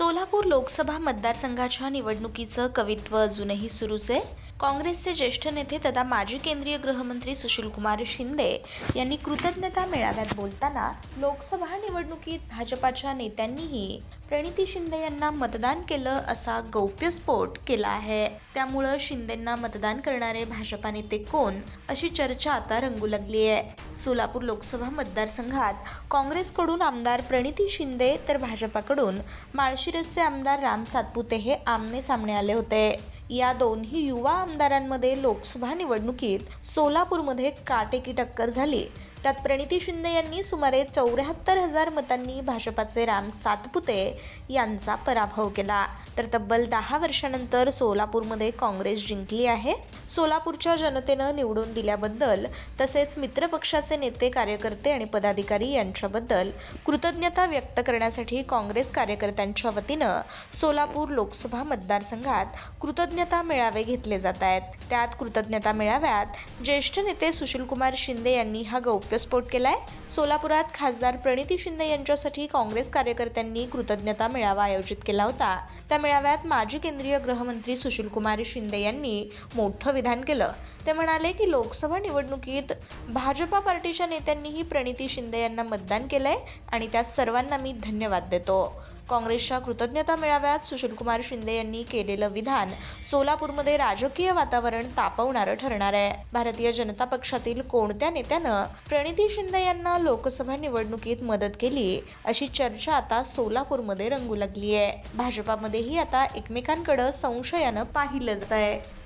सोलापूर लोकसभा मतदारसंघाच्या निवडणुकीचं कवित्व अजूनही सुरूच आहे. काँग्रेसचे ज्येष्ठ नेते तथा माजी केंद्रीय गृहमंत्री सुशीलकुमार शिंदे यांनी कृतज्ञता मेळाव्यात बोलताना लोकसभा निवडणुकीत भाजपाच्या नेत्यांनीही प्रणिती शिंदे यांना मतदान केलं असा गौप्यस्फोट केला आहे. त्यामुळं शिंदेंना मतदान करणारे भाजपा नेते कोण अशी चर्चा आता रंगू लागली आहे. सोलापूर लोकसभा मतदारसंघात काँग्रेसकडून आमदार प्रणिती शिंदे तर भाजपाकडून माळशिरसचे आमदार राम सातपुते हे आमने सामने आले होते. या दोन्ही युवा आमदारांमध्ये लोकसभा निवडणुकीत सोलापूरमध्ये काटेकी टक्कर झाली. त्यात प्रणिती शिंदे यांनी सुमारे चौऱ्याहत्तर हजार मतांनी भाजपाचे राम सातपुते यांचा पराभव केला. तर तब्बल दहा वर्षानंतर सोलापूरमध्ये काँग्रेस जिंकली आहे. सोलापूरच्या जनतेनं निवडून दिल्याबद्दल तसेच मित्रपक्षाचे नेते कार्यकर्ते आणि पदाधिकारी यांच्याबद्दल कृतज्ञता व्यक्त करण्यासाठी काँग्रेस कार्यकर्त्यांच्या वतीनं सोलापूर लोकसभा मतदारसंघात कृतज्ञता मेळावे घेतले जात आहेत. त्यात कृतज्ञता मेळाव्यात ज्येष्ठ नेते सुशीलकुमार शिंदे यांनी हा गौप्यस्फोट केलाय. सोलापुरात खासदार प्रणिती शिंदे यांच्यासाठी काँग्रेस कार्यकर्त्यांनी कृतज्ञता मेळावा आयोजित केला होता. त्या मेळाव्यात माजी केंद्रीय गृहमंत्री सुशीलकुमार शिंदे यांनी मोठं विधान केलं. ते म्हणाले की लोकसभा निवडणुकीत भाजपा पार्टीच्या नेत्यांनीही प्रणिती शिंदे यांना मतदान केलंय आणि त्या सर्वांना मी धन्यवाद देतो. काँग्रेसच्या कृतज्ञता मेळाव्यात सुशीलकुमार शिंदे यांनी केलेलं विधान सोलापूरमध्ये राजकीय वातावरण तापवणारं ठरणार आहे. भारतीय जनता पक्षातील कोणत्या नेत्यानं प्रणिती शिंदे यांना लोकसभा निवडणुकीत मदत केली अशी चर्चा आता सोलापूरमध्ये रंगू लागली आहे भाजपामध्येही आता एकमेकांकडे संशयानं पाहिलं जात आहे